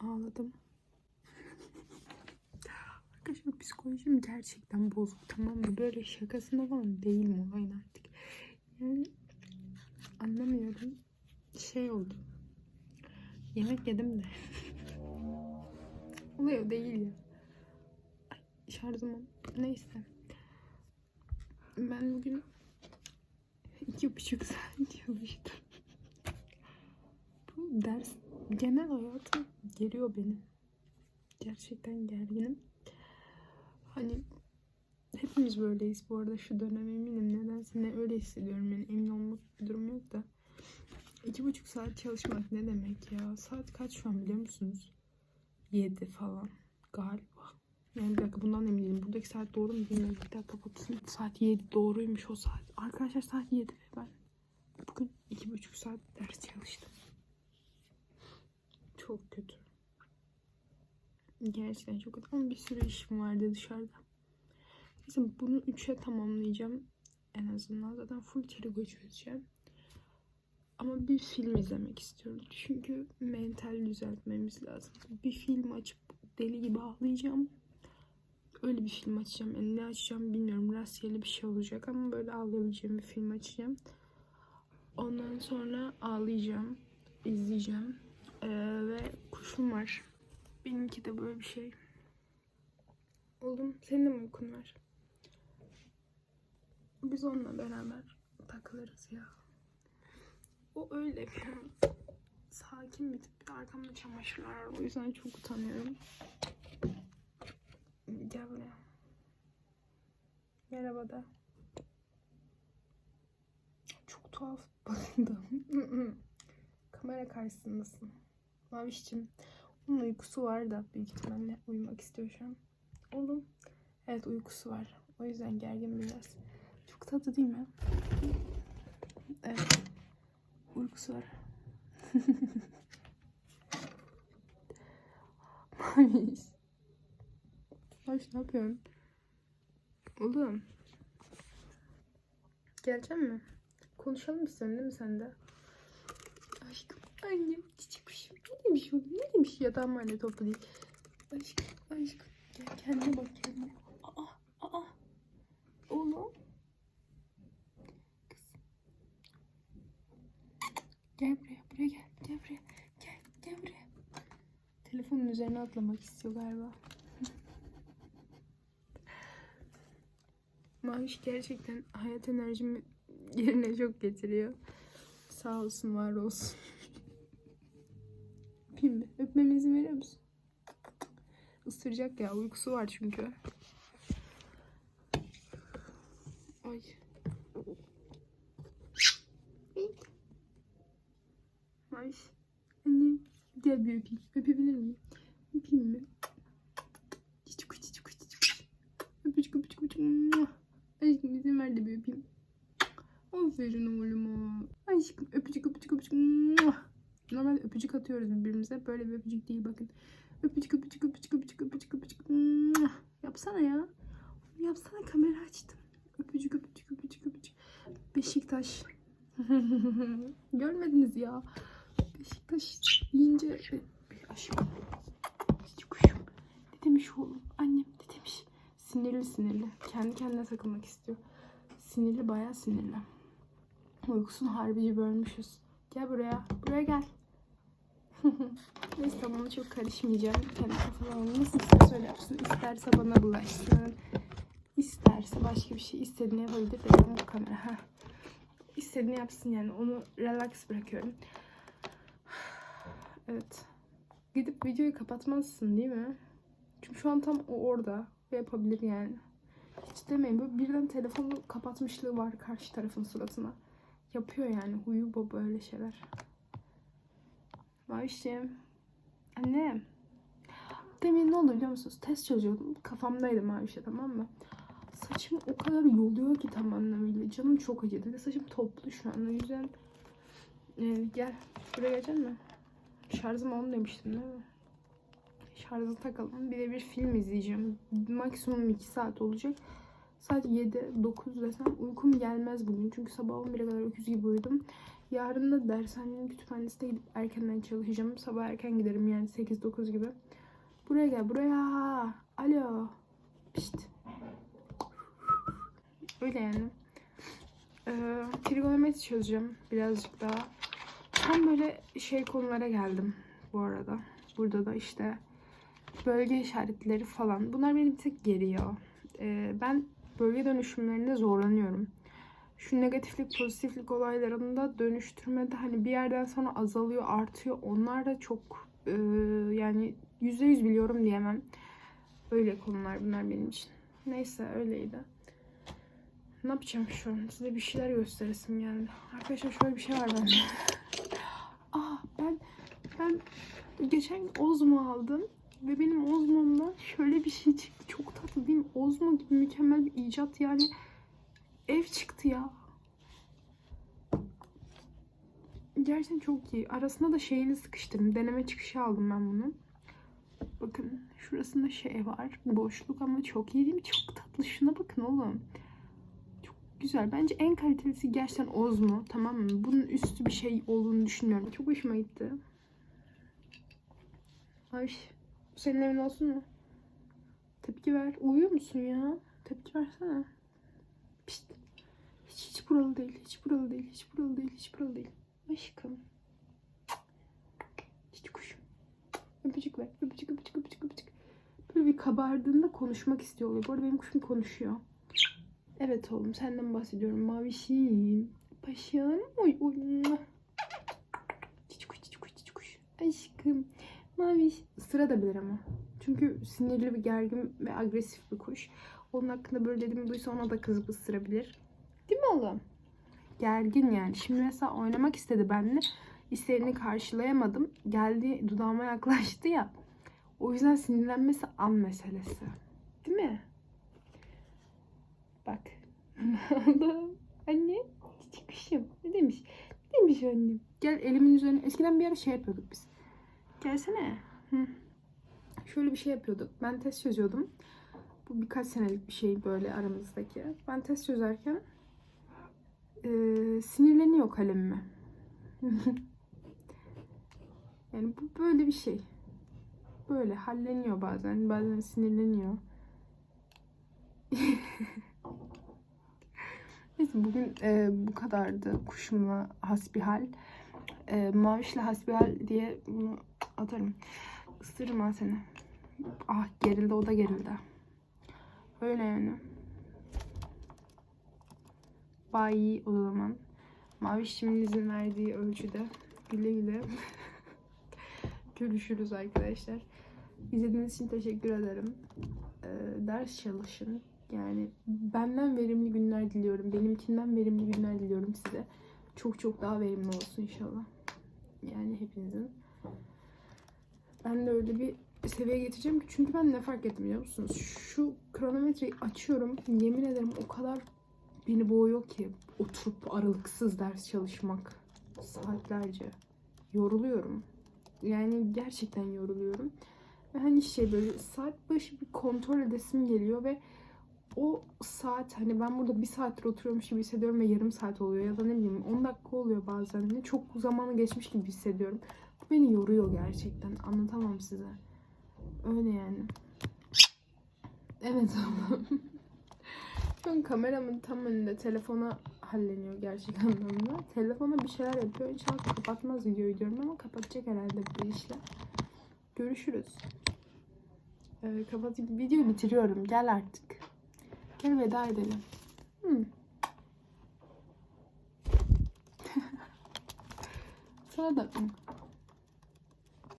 Ağladım. Arkadaşlar psikolojim gerçekten bozuk tamam mı? Böyle şakasında falan değil mi olayın artık? Yani anlamıyorum. Şey oldu. Yemek yedim de. Olay o değil ya. Ay, şarjım neyse. Ben bugün iki buçuk saat çalıştım. Bu ders genel hayatım geriyor beni. Gerçekten gerginim. Hani hepimiz böyleyiz bu arada şu dönem eminim. Nedense ne öyle hissediyorum yani emin olmak bir durum yok da. İki buçuk saat çalışmak ne demek ya? Saat kaç şu an biliyor musunuz? Yedi falan galiba. Yani bir dakika bundan emin değilim. Buradaki saat doğru mu bilmiyorum. Bir dakika bakayım. Saat 7 doğruymuş o saat. Arkadaşlar saat 7 ve ben bugün iki buçuk saat ders çalıştım. Çok kötü. Gerçekten çok kötü. Ama bir sürü işim vardı dışarıda. Neyse bunu 3'e tamamlayacağım. En azından zaten full trigo çözeceğim. Ama bir film izlemek istiyorum. Çünkü mental düzeltmemiz lazım. Bir film açıp deli gibi ağlayacağım. Öyle bir film açacağım. Yani ne açacağım bilmiyorum. Rastgele bir şey olacak ama böyle ağlayabileceğim bir film açacağım. Ondan sonra ağlayacağım. izleyeceğim. Ee, ve kuşum var. Benimki de böyle bir şey. Oğlum senin de mi uykun var? Biz onunla beraber takılırız ya. O öyle biraz sakin bir tip. Arkamda çamaşırlar var. O yüzden çok utanıyorum. Gel buraya. Merhaba da. Çok tuhaf bakındı. Kamera karşısındasın. Mavişçim. Onun uykusu var da büyük ihtimalle uyumak istiyor şu an. Oğlum. Evet uykusu var. O yüzden gergin biraz. Çok tatlı değil mi? Evet. Uykusu var. Maviş. Maviş ne yapıyorsun? Oğlum. Gelecek mi? Konuşalım istiyorsun değil mi sen de? Aşkım annem çiçek demiş oğlum? Ne demiş yatağım anne topu değil. Aşkım aşkım. Gel kendine bak kendine. Aa aa. Oğlum. Gel buraya, buraya gel. Gel buraya. Gel, gel buraya. Telefonun üzerine atlamak istiyor galiba. Maviş gerçekten hayat enerjimi yerine çok getiriyor. Sağ olsun, var olsun. Öpeyim mi? Öpmeme izin veriyor musun? Isıracak ya. Uykusu var çünkü. Ay. Ay. Anne. Gel bir öpeyim. Öpebilir miyim? Öpeyim mi? Çiçik çiçik çiçik. Öpücük öpücük öpücük. Aşkım izin ver de bir öpeyim. Aferin oğluma. Aşkım öpücük öpücük öpücük. Normalde öpücük atıyoruz birbirimize. Böyle bir öpücük değil bakın. Öpücük öpücük öpücük öpücük öpücük öpücük. Yapsana ya. Yapsana kamera açtım. Öpücük öpücük öpücük öpücük. Beşiktaş. Görmediniz ya. Beşiktaş deyince aşkım. Kuşum. Ne demiş oğlum? Annem ne demiş? Sinirli sinirli. Kendi kendine takılmak istiyor. Sinirli bayağı sinirli. Uykusunu harbici bölmüşüz. Gel buraya. Buraya gel. Neyse tamam çok karışmayacağım. Kendi kafama nasıl isterse öyle yapsın. İsterse bana bulaşsın. İsterse başka bir şey istediğini yapabilir de benim bu kamera. Heh. İstediğini yapsın yani. Onu relax bırakıyorum. Evet. Gidip videoyu kapatmazsın değil mi? Çünkü şu an tam o orada. Ve yapabilir yani. Hiç demeyin. Böyle birden telefonu kapatmışlığı var karşı tarafın suratına. Yapıyor yani. Huyu bu böyle şeyler. Mavişim. Anne. Demin ne oldu biliyor musunuz? Test çözüyordum. Kafamdaydı Maviş'e tamam mı? Saçım o kadar yoluyor ki tam anlamıyla. Canım çok acıdı. Ve saçım toplu şu an. O yüzden e, gel. Buraya gelecek mi? Şarjım on demiştim değil mi? Şarjı takalım. Bir de bir film izleyeceğim. Maksimum 2 saat olacak. Saat 7, 9 desem uykum gelmez bugün. Çünkü sabah 11'e kadar öküz gibi uyudum. Yarın da dershanenin kütüphanesine gidip erkenden çalışacağım. Sabah erken giderim yani 8-9 gibi. Buraya gel buraya. Alo. Pişt. Öyle yani. Ee, trigonometri çözeceğim birazcık daha. Tam böyle şey konulara geldim bu arada. Burada da işte bölge işaretleri falan. Bunlar beni bir tık geriyor. Ee, ben bölge dönüşümlerinde zorlanıyorum. Şu negatiflik pozitiflik olaylarında dönüştürmede hani bir yerden sonra azalıyor artıyor. Onlar da çok e, yani yüzde yüz biliyorum diyemem. Öyle konular bunlar benim için. Neyse öyleydi. Ne yapacağım şu an? Size bir şeyler gösteresim geldi. Arkadaşlar şöyle bir şey var bende. Aa ben ben geçen Ozmo aldım. Ve benim Ozmo'mda şöyle bir şey çıktı. Çok tatlı değil mi? Ozmo gibi mükemmel bir icat yani. Ev çıktı ya. Gerçekten çok iyi. Arasına da şeyini sıkıştırdım. Deneme çıkışı aldım ben bunu. Bakın şurasında şey var. Boşluk ama çok iyi değil mi? Çok tatlı. Şuna bakın oğlum. Çok güzel. Bence en kalitelisi gerçekten Ozmo. Tamam mı? Bunun üstü bir şey olduğunu düşünmüyorum. Çok hoşuma gitti. Ay. Senin evin olsun mu? Tepki ver. Uyuyor musun ya? Tepki versene. Pişt. Hiç, hiç buralı değil. Hiç buralı değil. Hiç buralı değil. Hiç buralı değil. Aşkım. Hiç kuşum. Öpücük ver. Öpücük öpücük öpücük öpücük. Böyle bir kabardığında konuşmak istiyor oluyor. Bu arada benim kuşum konuşuyor. Evet oğlum senden bahsediyorum. Mavişim. Paşam. Oy oy. mua. Cici kuş cici kuş cici kuş. Aşkım. Maviş. Isıra da bilir ama. Çünkü sinirli bir gergin ve agresif bir kuş. Onun hakkında böyle dediğimi duysa ona da kızıp ısırabilir. Değil mi oğlum? Gergin yani. Şimdi mesela oynamak istedi benimle. İsteğini karşılayamadım. Geldi dudağıma yaklaştı ya. O yüzden sinirlenmesi an meselesi. Değil mi? Bak. Anne. Kuşum. Ne demiş? Ne demiş annem? Gel elimin üzerine. Eskiden bir ara şey yapıyorduk biz. Gelsene. Hı. Şöyle bir şey yapıyorduk. Ben test çözüyordum. Bu birkaç senelik bir şey böyle aramızdaki. Ben test çözerken eee, sinirleniyor kalemime. yani bu böyle bir şey. Böyle halleniyor bazen. Bazen sinirleniyor. Neyse bugün eee, bu kadardı kuşumla hasbihal. Eee mavişle hasbihal diye bunu atarım. Isırırım ha seni. Ah gerildi o da gerildi. Öyle yani. Bayi o zaman. Mavi şimdinin izin verdiği ölçüde. Güle güle. Görüşürüz arkadaşlar. İzlediğiniz için teşekkür ederim. Ee, ders çalışın. Yani benden verimli günler diliyorum. Benimkinden verimli günler diliyorum size. Çok çok daha verimli olsun inşallah. Yani hepinizin. Ben de öyle bir seviyeye getireceğim ki çünkü ben ne fark ettim biliyor musunuz? Şu kronometreyi açıyorum. Yemin ederim o kadar beni boğuyor ki oturup aralıksız ders çalışmak saatlerce. Yoruluyorum. Yani gerçekten yoruluyorum. Ve hani şey böyle saat başı bir kontrol edesim geliyor ve o saat hani ben burada bir saattir oturuyormuş gibi hissediyorum ve yarım saat oluyor ya da ne bileyim 10 dakika oluyor bazen. Hani çok zamanı geçmiş gibi hissediyorum. Bu beni yoruyor gerçekten. Anlatamam size. Öyle yani. Evet Şu an kameramın tam önünde telefona halleniyor gerçek anlamda. Telefona bir şeyler yapıyor. İnşallah kapatmaz videoyu diyorum ama kapatacak herhalde bu işle. Görüşürüz. Ee, kapatıp videoyu bitiriyorum. Gel artık. Gel veda edelim. Hmm. Sana da